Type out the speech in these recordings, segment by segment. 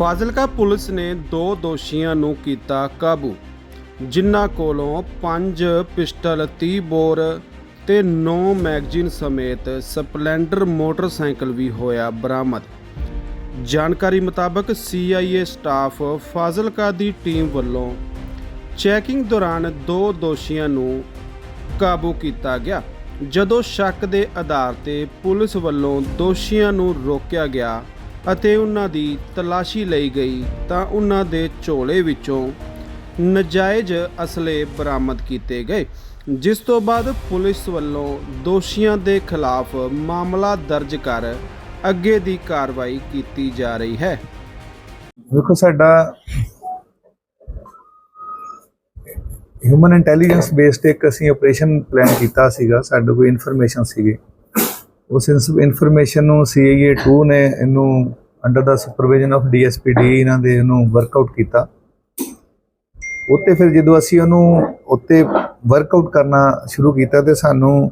Fazilka police ਨੇ ਦੋ ਦੋਸ਼ੀਆਂ ਨੂੰ ਕੀਤਾ ਕਾਬੂ, ਜਿਨ੍ਹਾਂ ਕੋਲੋਂ 5 ਪਿਸਟਲ 30 ਬੋਰ ਤੇ 9 ਮੈਗਜ਼ੀਨ ਸਮੇਤ ਸਪਲੈਂਡਰ ਮੋਟਰਸਾਈਕਲ ਵੀ ਹੋਇਆ ਬਰਾਮਦ। ਜਾਣਕਾਰੀ ਮੁਤਾਬਕ CIA ਸਟਾਫ ਫਾਜ਼ਿਲਕਾ ਦੀ ਟੀਮ ਵੱਲੋਂ ਚੈਕਿੰਗ ਦੌਰਾਨ ਦੋ ਦੋਸ਼ੀਆਂ ਨੂੰ ਕਾਬੂ ਕੀਤਾ ਗਿਆ, ਜਦੋਂ ਸ਼ੱਕ ਦੇ ਆਧਾਰ ਤੇ ਪੁਲਿਸ ਵੱਲੋਂ ਦੋਸ਼ੀਆਂ ਨੂੰ ਰੋਕਿਆ ਗਿਆ। ਅਤੇ ਉਹਨਾਂ ਦੀ ਤਲਾਸ਼ੀ ਲਈ ਗਈ ਤਾਂ ਉਹਨਾਂ ਦੇ ਝੋਲੇ ਵਿੱਚੋਂ ਨਜਾਇਜ਼ ਅਸਲੇ ਬਰਾਮਦ ਕੀਤੇ ਗਏ, ਜਿਸ ਤੋਂ ਬਾਅਦ ਪੁਲਿਸ ਵੱਲੋਂ ਦੋਸ਼ੀਆਂ ਦੇ ਖਿਲਾਫ ਮਾਮਲਾ ਦਰਜ ਕਰ ਅੱਗੇ ਦੀ ਕਾਰਵਾਈ ਕੀਤੀ ਜਾ ਰਹੀ ਹੈ। ਵੇਖੋ ਸਾਡਾ ਹਿਊਮਨ ਇੰਟੈਲੀਜੈਂਸ ਬੇਸਡ ਇੱਕ ਅਸੀਂ ਆਪਰੇਸ਼ਨ ਪਲਾਨ ਕੀਤਾ ਸੀਗਾ, ਸਾਡੇ ਕੋਲ ਇਨਫੋਰਮੇਸ਼ਨ ਸੀਗੀ। ਉਸ ਇਨਫੋਰਮੇਸ਼ਨ ਨੂੰ CIA 2 ਨੇ ਇਹਨੂੰ under the supervision of the ਇਹਨਾਂ ਦੇ ਇਹਨੂੰ ਵਰਕਆਊਟ ਕੀਤਾ। ਉੱਤੇ ਫਿਰ ਜਦੋਂ ਅਸੀਂ ਉਹਨੂੰ ਉੱਤੇ ਵਰਕਆਊਟ ਕਰਨਾ ਸ਼ੁਰੂ ਕੀਤਾ ਤੇ ਸਾਨੂੰ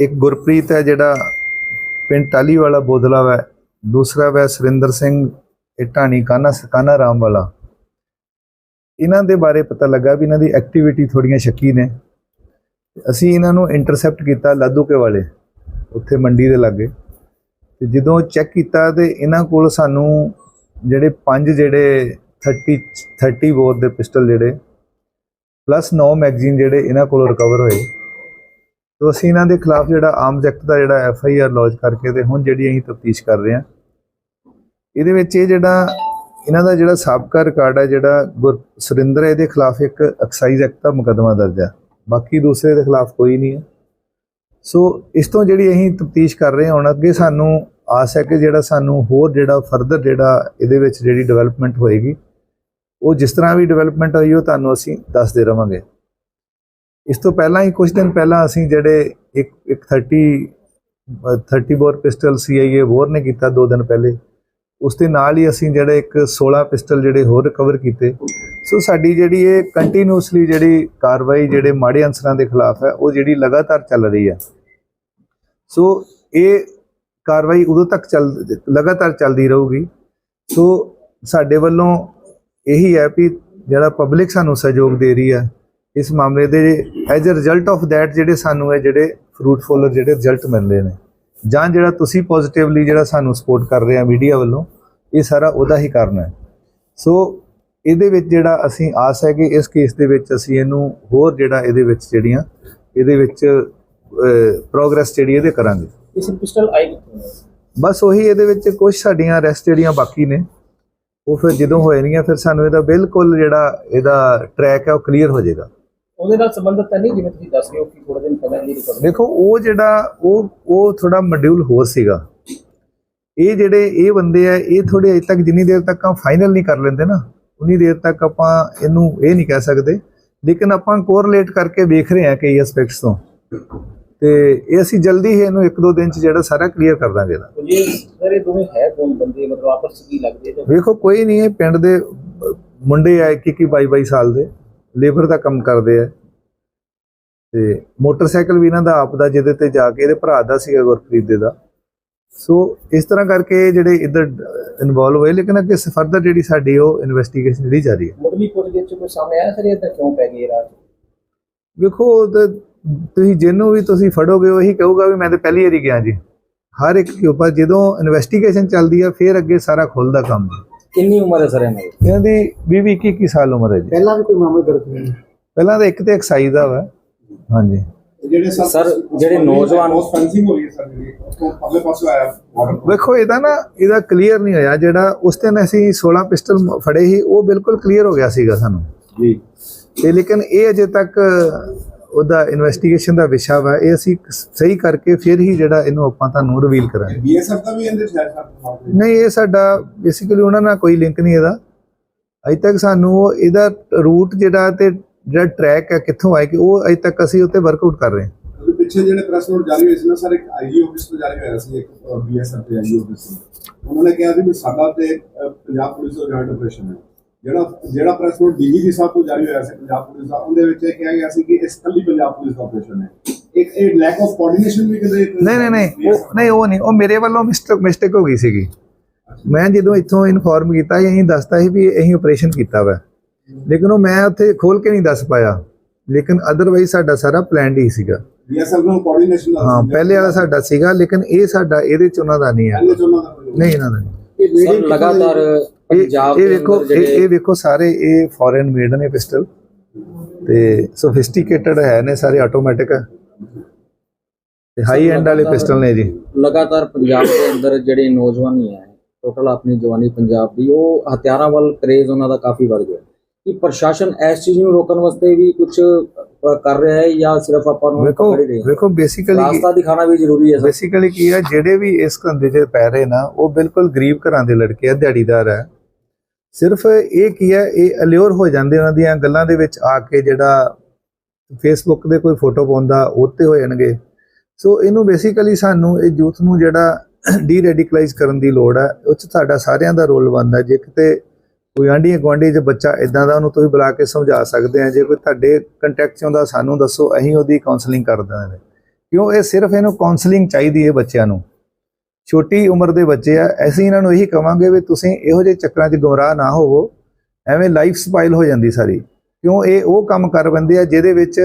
ਇੱਕ ਗੁਰਪ੍ਰੀਤ ਹੈ ਜਿਹੜਾ ਪਿੰਡ ਟਾਲੀ ਵਾਲਾ ਬੋਦਲਾ ਹੈ ਦੂਸਰਾ ਵੈ ਸੁਰਿੰਦਰ ਸਿੰਘ, ਇਹ ਢਾਣੀ ਕਾਨਾ ਸਕਾਨਾ ਰਾਮ ਵਾਲਾ। ਇਹਨਾਂ ਦੇ ਬਾਰੇ ਪਤਾ ਲੱਗਾ ਵੀ ਇਹਨਾਂ ਦੀ ਐਕਟੀਵਿਟੀ ਥੋੜੀਆਂ ਸ਼ੱਕੀ ਨੇ। ਅਸੀਂ ਇਹਨਾਂ ਨੂੰ ਇੰਟਰਸੈਪਟ ਕੀਤਾ ਲਾਦੂਕੇ ਵਾਲੇ। ਉੱਥੇ ਮੰਡੀ ਦੇ ਲਾਗੇ। ਤੇ ਜਦੋਂ ਚੈੱਕ ਕੀਤਾ ਤੇ ਇਹਨਾਂ ਕੋਲ ਸਾਨੂੰ ਜਿਹੜੇ ਪੰਜ ਜਿਹੜੇ 30 30 ਬੋਰ ਦੇ ਪਿਸਟਲ ਜਿਹੜੇ ਪਲੱਸ 9 ਮੈਗਜ਼ੀਨ ਜਿਹੜੇ ਇਹਨਾਂ ਕੋਲੋਂ ਰਿਕਵਰ ਹੋਏ। ਤੋ ਅਸੀਂ ਇਹਨਾਂ ਦੇ ਖਿਲਾਫ ਜਿਹੜਾ ਆਰਮਸ ਐਕਟ ਦਾ ਜਿਹੜਾ ਐਫ ਆਈ ਆਰ ਲੌਂਚ ਕਰਕੇ ਤੇ ਹੁਣ ਜਿਹੜੀ ਅਸੀਂ ਤਫਤੀਸ਼ ਕਰ ਰਹੇ ਹਾਂ, ਇਹਦੇ ਵਿੱਚ ਇਹ ਜਿਹੜਾ ਇਹਨਾਂ ਦਾ ਜਿਹੜਾ ਸਾਬਕਾ ਰਿਕਾਰਡ ਹੈ, ਜਿਹੜਾ ਗੁਰ ਸੁਰਿੰਦਰ ਹੈ, ਇਹਦੇ ਖਿਲਾਫ ਇੱਕ ਐਕਸਾਈਜ਼ ਐਕਟ ਦਾ ਮੁਕੱਦਮਾ ਦਰਜ ਹੈ। ਬਾਕੀ ਦੂਸਰੇ ਦੇ ਖਿਲਾਫ ਕੋਈ ਨਹੀਂ ਹੈ। ਸੋ ਇਸ ਤੋਂ ਜਿਹੜੀ ਅਸੀਂ ਤਫਤੀਸ਼ ਕਰ ਰਹੇ ਹਾਂ ਹੁਣ ਅੱਗੇ ਸਾਨੂੰ ਆਸ ਹੈ ਕਿ ਜਿਹੜਾ ਸਾਨੂੰ ਹੋਰ ਜਿਹੜਾ ਫਰਦਰ ਜਿਹੜਾ ਇਹਦੇ ਵਿੱਚ ਜਿਹੜੀ ਡਿਵੈਲਪਮੈਂਟ ਹੋਏਗੀ ਉਹ ਜਿਸ ਤਰ੍ਹਾਂ ਵੀ ਡਿਵੈਲਪਮੈਂਟ ਹੋਈ ਉਹ ਤੁਹਾਨੂੰ ਅਸੀਂ ਦੱਸਦੇ ਰਵਾਂਗੇ। ਇਸ ਤੋਂ ਪਹਿਲਾਂ ਹੀ ਕੁਝ ਦਿਨ ਪਹਿਲਾਂ ਅਸੀਂ ਜਿਹੜੇ ਇੱਕ ਇੱਕ 30 ਅ, 30 ਬੋਰ ਪਿਸਟਲ CIA ਵੋਰ ਨੇ ਕੀਤਾ ਦੋ ਦਿਨ ਪਹਿਲੇ ਉਸ ਦੇ ਨਾਲ ਹੀ ਅਸੀਂ ਜਿਹੜੇ ਇੱਕ 16 ਪਿਸਟਲ ਜਿਹੜੇ ਹੋਰ ਰਿਕਵਰ ਕੀਤੇ। ਸੋ ਸਾਡੀ ਜਿਹੜੀ ਇਹ ਕੰਟੀਨਿਊਸਲੀ ਜਿਹੜੀ ਕਾਰਵਾਈ ਜਿਹੜੇ ਮਾੜੇ ਅਨਸਰਾਂ ਦੇ ਖਿਲਾਫ ਹੈ, ਉਹ ਜਿਹੜੀ ਲਗਾਤਾਰ ਚੱਲ ਰਹੀ ਹੈ। ਸੋ ਇਹ ਕਾਰਵਾਈ ਉਦੋਂ ਤੱਕ ਚੱਲ, ਲਗਾਤਾਰ ਚੱਲਦੀ ਰਹੂਗੀ। ਸੋ ਸਾਡੇ ਵੱਲੋਂ ਇਹੀ ਹੈ ਵੀ ਜਿਹੜਾ ਪਬਲਿਕ ਸਾਨੂੰ ਸਹਿਯੋਗ ਦੇ ਰਹੀ ਹੈ, ਇਸ ਮਾਮਲੇ ਦੇ as a result of that ਜਿਹੜੇ ਸਾਨੂੰ ਹੈ ਜਿਹੜੇ ਫਰੂਟਫੁਲ ਜਿਹੜੇ ਰਿਜ਼ਲਟ ਮਿਲਦੇ ਨੇ। ਜਾਂ ਜਿਹੜਾ ਤੁਸੀਂ ਪੋਜ਼ਿਟਿਵਲੀ ਜਿਹੜਾ ਸਾਨੂੰ ਸਪੋਰਟ ਕਰ ਰਹੇ ਆ ਮੀਡੀਆ ਵੱਲੋਂ ਇਹ ਸਾਰਾ ਉਹਦਾ ਹੀ ਕਾਰਨ ਹੈ। ਸੋ ਇਹਦੇ ਵਿੱਚ ਜਿਹੜਾ ਅਸੀਂ ਆਸ ਹੈ ਕਿ ਇਸ ਕੇਸ ਦੇ ਵਿੱਚ ਅਸੀਂ ਇਹਨੂੰ ਹੋਰ ਜਿਹੜਾ ਇਹਦੇ ਵਿੱਚ ਜਿਹੜੀਆਂ ਇਹਦੇ ਵਿੱਚ ਪ੍ਰੋਗਰੈਸ ਜਿਹੜੀ ਇਹਦੇ ਕਰਾਂਗੇ। ਇਸ ਪਿਸਟਲ ਆਈ? ਬਸ ਉਹੀ ਇਹਦੇ ਵਿੱਚ ਕੁਝ ਸਾਡੀਆਂ ਅਰੈਸਟ ਜਿਹੜੀਆਂ ਬਾਕੀ ਨੇ ਉਹ ਫਿਰ ਜਦੋਂ ਹੋਣਗੀਆਂ ਫਿਰ ਸਾਨੂੰ ਇਹਦਾ ਬਿਲਕੁਲ ਜਿਹੜਾ ਇਹਦਾ ਟਰੈਕ ਹੈ ਉਹ ਕਲੀਅਰ ਹੋ ਜਾਏਗਾ। ਉਹਦੇ ਨਾਲ ਸੰਬੰਧਿਤ ਤਾਂ ਨਹੀਂ ਜਿਵੇਂ ਤੁਸੀਂ ਦੱਸ ਰਹੇ ਹੋ ਕਿ ਥੋੜੇ ਦਿਨ ਪਹਿਲਾਂ ਇਹ ਰਿਕਾਰਡ ਦੇਖੋ ਉਹ ਜਿਹੜਾ ਉਹ ਉਹ ਥੋੜਾ ਮੋਡਿਊਲ ਹੋਰ ਸੀਗਾ। ਇਹ ਜਿਹੜੇ ਇਹ ਬੰਦੇ ਆ ਇਹ ਥੋੜੇ ਅਜੇ ਤੱਕ ਜਿੰਨੀ ਦੇਰ ਤੱਕ ਆ ਫਾਈਨਲ ਨਹੀਂ ਕਰ ਲੈਂਦੇ ਨਾ ਉਨੀ ਦੇਰ ਤੱਕ ਆਪਾਂ ਇਹਨੂੰ ਇਹ ਨਹੀਂ ਕਹਿ ਸਕਦੇ। ਲੇਕਿਨ ਆਪਾਂ ਕੋਰਿਲੇਟ ਕਰਕੇ ਵੇਖ ਰਹੇ ਹਾਂ ਕਈ ਐਸਪੈਕਟਸ ਤੋਂ। ਤੇ ਇਹ ਅਸੀਂ ਜਲਦੀ ਹੀ ਇਹਨੂੰ ਇੱਕ ਦੋ ਦਿਨ ਚ ਜਿਹੜਾ ਸਾਰਾ ਕਲੀਅਰ ਕਰ ਦਾਂਗੇ ਜੇ ਸਰ ਇਹ ਦੋਵੇਂ ਹੈ ਕੌਣ ਬੰਦੇ? ਮਤਲਬ ਆਪਸ ਵਿੱਚ ਕੀ ਲੱਗਦੇ ਵੇਖੋ ਕੋਈ ਨਹੀਂ ਹੈ ਪਿੰਡ ਦੇ ਮੁੰਡੇ ਆ 21 22 22 ਸਾਲ ਦੇ। ਲੇਬਰ ਦਾ ਕੰਮ ਕਰਦੇ ਆ। ਤੇ ਮੋਟਰਸਾਈਕਲ ਵੀ ਇਹਨਾਂ ਦਾ ਆਪ ਦਾ ਜਿਹਦੇ ਤੇ ਜਾ ਕੇ ਇਹਦੇ ਭਰਾ ਦਾ ਸੀਗਾ ਗੁਰਪ੍ਰੀਤ ਦੇ ਦਾ। ਸੋ ਇਸ ਤਰ੍ਹਾਂ ਕਰਕੇ ਜਿਹੜੇ ਇੱਧਰ ਇਨਵੋਲਵ ਹੋਏ ਲੇਕਿਨ ਅੱਗੇ ਫਰਦਰ ਜਿਹੜੀ ਸਾਡੀ ਉਹ ਇਨਵੈਸਟੀਗੇਸ਼ਨ ਜਿਹੜੀ ਜਾਰੀ ਹੈ। ਮੁੱਢਲੀ ਪੁੱਛਗਿੱਛ ਚ ਕੋਈ ਸਾਹਮਣੇ ਆਇਆ ਸਰ ਇਹ ਤਾਂ ਕਿਉਂ ਪੈ ਗਈ ਇਹ ਰਾਤ? ਵੇਖੋ ਤੁਸੀਂ ਜਿਹਨੂੰ ਵੀ ਤੁਸੀਂ ਫੜੋਗੇ ਉਹੀ ਕਹੂਗਾ ਵੀ ਮੈਂ ਤਾਂ ਪਹਿਲੀ ਵਾਰੀ ਗਿਆ ਜੀ। ਹਰ ਇੱਕ ਦੇ ਉੱਪਰ ਜਦੋਂ ਇਨਵੈਸਟੀਗੇਸ਼ਨ ਚੱਲਦੀ ਹੈ ਫਿਰ ਅੱਗੇ ਸਾਰਾ ਖੁੱਲਦਾ ਕੰਮ। ਕਿੰਨੀ ਉਮਰ ਹੈ ਸਰ ਇਹਨਾਂ ਦੀ? ਇਹਨਾਂ ਦੀ 20 21 21 ਸਾਲ ਉਮਰ ਹੈ ਜੀ। ਪਹਿਲਾਂ ਵੀ ਕੋਈ ਮਾਮਲੇ ਦਰਜ ਹੋਏ ਪਹਿਲਾਂ ਤਾਂ ਇੱਕ ਤੇ ਐਕਸਾਈਜ਼ ਦਾ ਵਾ। ਹਾਂਜੀ। ਜਿਹੜੇ ਸਰ ਜਿਹੜੇ ਨੌਜਵਾਨ ਉਸ ਫੈਂਸਿੰਗ ਹੋ ਰਹੀ ਹੈ ਸਰ ਜਿਹੜੀ ਉਸ ਤੋਂ ਅਗਲੇ ਪਾਸੇ ਆਇਆ। border ਤੋਂ। ਵੇਖੋ ਇਹਦਾ ਨਾ ਇਹਦਾ ਕਲੀਅਰ ਨਹੀਂ ਹੋਇਆ। ਜਿਹੜਾ ਉਸ ਦਿਨ ਅਸੀਂ 16 ਪਿਸਟਲ ਫੜੇ ਸੀ ਉਹ ਬਿਲਕੁਲ ਕਲੀਅਰ ਹੋ ਗਿਆ ਸੀਗਾ ਸਾਨੂੰ। ਜੀ। ਤੇ ਲੇਕਿਨ ਇਹ ਅਜੇ ਤੱਕ ਉਹਦਾ ਇਨਵੈਸਟੀਗੇਸ਼ਨ ਦਾ ਵਿਸ਼ਾ ਵਾ ਇਹ ਅਸੀਂ ਸਹੀ ਕਰਕੇ ਫਿਰ ਹੀ ਜਿਹੜਾ ਇਹਨੂੰ ਆਪਾਂ ਤੁਹਾਨੂੰ ਰਿਵੀਲ ਕਰਾਂਗੇ। ਬੀਐਸਐਫ ਦਾ ਵੀ ਇਹਦੇ ਸ਼ਾਇਦ ਨਹੀਂ ਇਹ ਸਾਡਾ ਬੇਸਿਕਲੀ ਉਹਨਾਂ ਨਾਲ ਕੋਈ ਲਿੰਕ ਨਹੀਂ ਇਹਦਾ। ਅਜੇ ਤੱਕ ਸਾਨੂੰ ਉਹ ਇਹਦਾ ਰੂਟ ਜਿਹੜਾ ਤੇ ਜਿਹੜਾ ਟਰੈਕ ਹੈ ਕਿੱਥੋਂ ਆਇਆ ਕਿ ਉਹ ਅਜੇ ਤੱਕ ਅਸੀਂ ਉੱਤੇ ਵਰਕਆਊਟ ਕਰ ਰਹੇ ਹਾਂ। ਪਿੱਛੇ ਜਿਹੜੇ ਪ੍ਰੈਸ ਨੋਟ ਜਾਰੀ ਹੋਏ ਸੀ ਨਾ ਸਰ ਇੱਕ ਆਈਜੀ ਆਫਿਸ ਤੋਂ ਜਾਰੀ ਹੋਇਆ ਸੀ ਇੱਕ ਬੀਐਸਐਫ ਤੇ ਆਈਜੀ ਆਫਿਸ ਤੋਂ। ਉਹਨਾਂ ਨੇ ਕਿਹਾ ਸੀ ਵੀ ਸਾਡਾ ਤੇ ਪੰਜਾਬ ਪੁਲਿਸ ਦਾ ਜੁਆਇੰਟ ਆਪਰੇਸ਼ਨ ਹੈ। ਜਿਹੜਾ ਜਿਹੜਾ ਪ੍ਰੈਸ ਨੋਟ ਡੀਜੀਪੀ ਸਾਹਿਬ ਤੋਂ ਜਾਰੀ ਹੋਇਆ ਸੀ ਪੰਜਾਬ ਪੁਲਿਸ ਦਾ ਉਹਦੇ ਵਿੱਚ ਇਹ ਕਿਹਾ ਗਿਆ ਸੀ ਕਿ ਇਸ ਕੱਲੀ ਪੰਜਾਬ ਪੁਲਿਸ ਦਾ ਆਪਰੇਸ਼ਨ ਹੈ। ਇੱਕ ਇਹ ਲੈਕ ਆਫ ਕੋਆਰਡੀਨੇਸ਼ਨ ਵੀ ਕਿਤੇ ਨਹੀਂ ਨਹੀਂ ਨਹੀਂ ਉਹ ਨਹੀਂ ਉਹ ਨਹੀਂ ਉਹ ਮੇਰੇ ਵੱਲੋਂ ਮਿਸਟੇਕ ਮਿਸਟੇਕ ਹੋ ਗਈ ਸੀਗੀ। ਮੈਂ ਜਦੋਂ ਇੱਥੋਂ ਇਨਫੋਰਮ ਕੀਤਾ ਅਸੀਂ ਦੱਸਤਾ ਸੀ ਵੀ ਅਸੀਂ ਆਪਰੇਸ਼ਨ ਕੀਤਾ ਵਾ। ਲੇਕਿਨ ਉਹ ਮੈਂ ਉੱਥੇ ਖੋਲ ਕੇ ਨਹੀਂ ਦੱਸ ਪਾਇਆ। ਲੇਕਿਨ ਅਦਰਵਾਈਜ਼ ਸਾਡਾ ਸਾਰਾ ਪਲਾਨ ਹੀ ਸੀਗਾ। ਬੀਐਸਐਫ ਨਾਲ ਕੋਆਰਡੀਨੇਸ਼ਨ ਹਾਂ ਪਹਿਲੇ ਵਾਲਾ ਸਾਡਾ ਸੀਗਾ ਲੇਕਿਨ ਇਹ ਸਾਡਾ ਇਹਦੇ ਚ ਉਹਨਾਂ ਦਾ ਨਹੀਂ ਹੈ। ਨਹੀਂ ਇਹਨਾਂ ਦਾ ਨਹੀਂ। ਲਗਾਤਾਰ ਇਹ ਪੰਜਾਬ ਇਹ ਵੇਖੋ ਇਹ ਵੇਖੋ ਸਾਰੇ ਇਹ ਫੋਰਨ ਮੇਡ ਨੇ ਪਿਸਟਲ। ਤੇ ਸੋਫਿਸਟੀਕੇਟਡ ਹੈ ਨੇ ਸਾਰੇ ਆਟੋਮੈਟਿਕ ਹੈ। ਤੇ ਹਾਈ ਐਂਡ ਵਾਲੇ ਪਿਸਟਲ ਨੇ ਜੀ। ਲਗਾਤਾਰ ਪੰਜਾਬ ਦੇ ਅੰਦਰ ਜਿਹੜੇ ਨੌਜਵਾਨੀ ਹੈ ਟੋਟਲ ਆਪਣੀ ਜਵਾਨੀ ਪੰਜਾਬ ਦੀ ਉਹ ਹਥਿਆਰਾਂ ਵੱਲ ਕਰੇਜ਼ ਉਹਨਾਂ ਦਾ ਕਾਫੀ ਵੱਧ ਗਿਆ। ਕੀ ਪ੍ਰਸ਼ਾਸਨ ਇਸ ਚੀਜ਼ ਨੂੰ ਰੋਕਣ ਵਾਸਤੇ ਵੀ ਕੁਝ ਕਰ ਰਿਹਾ ਹੈ ਜਾਂ ਸਿਰਫ ਆਪਾਂ ਨੂੰ ਵੇਖੋ ਵੇਖੋ ਬੇਸਿਕਲੀ ਰਾਸਤਾ ਦਿਖਾਣਾ ਵੀ ਜ਼ਰੂਰੀ ਹੈ ਬੇਸਿਕਲੀ ਕੀ ਹੈ ਜਿਹੜੇ ਵੀ ਇਸ ਧੰਦੇ 'ਚ ਪੈ ਰਹੇ ਨਾ ਉਹ ਬਿਲਕੁਲ ਗਰੀਬ ਘਰਾਂ ਦੇ ਲੜਕੇ ਆ ਦਿਹਾੜੀਦਾਰ ਹੈ। ਸਿਰਫ ਇਹ ਕੀ ਹੈ, ਇਹ ਅਲਿਓਰ ਹੋ ਜਾਂਦੇ ਉਹਨਾਂ ਦੀਆਂ ਗੱਲਾਂ ਦੇ ਵਿੱਚ ਆ ਕੇ ਜਿਹੜਾ ਫੇਸਬੁੱਕ ਦੇ ਕੋਈ ਫੋਟੋ ਪਾਉਂਦਾ ਉਹ ਤੇ ਹੋ ਜਾਣਗੇ। ਸੋ ਇਹਨੂੰ ਬੇਸਿਕਲੀ ਸਾਨੂੰ ਇਹ ਯੂਥ ਨੂੰ ਜਿਹੜਾ ਡੀ ਰੈਡੀਕਲਾਈਜ਼ ਕਰਨ ਦੀ ਲੋੜ ਹੈ, ਉਹ 'ਚ ਤੁਹਾਡਾ ਸਾਰਿਆਂ ਦਾ ਰੋਲ ਬਣਦਾ ਜੇ ਕਿਤੇ ਕੋਈ ਆਂਢੀ ਗੁਆਂਢੀ ਜੇ ਬੱਚਾ ਇਦਾਂ ਦਾ ਉਹਨੂੰ ਤੁਸੀਂ ਬੁਲਾ ਕੇ ਸਮਝਾ ਸਕਦੇ ਆ, ਜੇ ਕੋਈ ਤੁਹਾਡੇ ਕੰਟੈਕਟ 'ਚ ਆਉਂਦਾ, ਸਾਨੂੰ ਦੱਸੋ, ਅਸੀਂ ਉਹਦੀ ਕਾਉਂਸਲਿੰਗ ਕਰ ਦਾਂਗੇ ਕਿਉਂ? ਇਹ ਸਿਰਫ ਇਹਨੂੰ ਕਾਉਂਸਲਿੰਗ ਚਾਹੀਦੀ ਹੈ ਬੱਚਿਆਂ ਨੂੰ। ਛੋਟੀ ਉਮਰ ਦੇ ਬੱਚੇ ਆ, ਅਸੀਂ ਇਹਨਾਂ ਨੂੰ ਇਹੀ ਕਵਾਂਗੇ ਵੀ ਤੁਸੀਂ ਇਹੋ ਜਿਹੇ ਚੱਕਰਾਂ 'ਚ ਗੁੰਮਰਾਹ ਨਾ ਹੋਵੋ, ਐਵੇਂ ਲਾਈਫ ਸਪਾਈਲ ਹੋ ਜਾਂਦੀ ਸਾਰੀ। ਕਿਉਂ? ਇਹ ਉਹ ਕੰਮ ਕਰ ਬੰਦੇ ਆ ਜਿਹਦੇ ਵਿੱਚ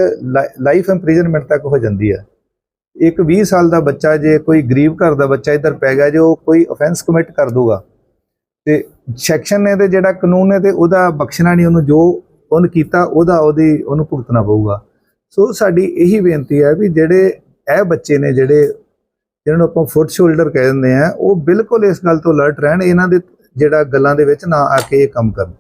ਲਾਈਫ ਇੰਪ੍ਰਿਜ਼ਨਮੈਂਟ ਤੱਕ ਹੋ ਜਾਂਦੀ ਹੈ ਇੱਕ 20 ਸਾਲ ਦਾ ਬੱਚਾ ਜੇ ਕੋਈ ਗਰੀਬ ਘਰ ਦਾ ਬੱਚਾ ਇੱਧਰ ਪੈ ਗਿਆ, ਜੇ ਉਹ ਕੋਈ ਅਫੈਂਸ ਕਮਿਟ ਕਰ ਦੂਗਾ, ਤੇ ਸੈਕਸ਼ਨ ਨੇ ਤੇ ਜਿਹੜਾ ਕਾਨੂੰਨ ਨੇ ਤੇ ਉਹਦਾ ਬਖਸ਼ਣਾ ਨਹੀਂ ਉਹਨੂੰ, ਜੋ ਉਹਨ ਕੀਤਾ ਉਹਦਾ ਉਹਦੀ, ਉਹਨੂੰ ਭੁਗਤਣਾ ਪਊਗਾ। ਸੋ ਸਾਡੀ ਇਹੀ ਬੇਨਤੀ ਹੈ ਵੀ ਜਿਹੜੇ ਇਹ ਬੱਚੇ ਨੇ, ਜਿਹੜੇ ਜਿਹਨਾਂ ਨੂੰ ਆਪਾਂ ਫੁੱਟ ਸ਼ੋਲਡਰ ਕਹਿ ਦਿੰਦੇ ਆ, ਉਹ ਬਿਲਕੁਲ ਇਸ ਗੱਲ ਤੋਂ ਅਲਰਟ ਰਹਿਣ, ਇਹਨਾਂ ਦੇ ਜਿਹੜਾ ਗੱਲਾਂ ਦੇ ਵਿੱਚ ਨਾ ਆ ਕੇ ਇਹ ਕੰਮ ਕਰਨ।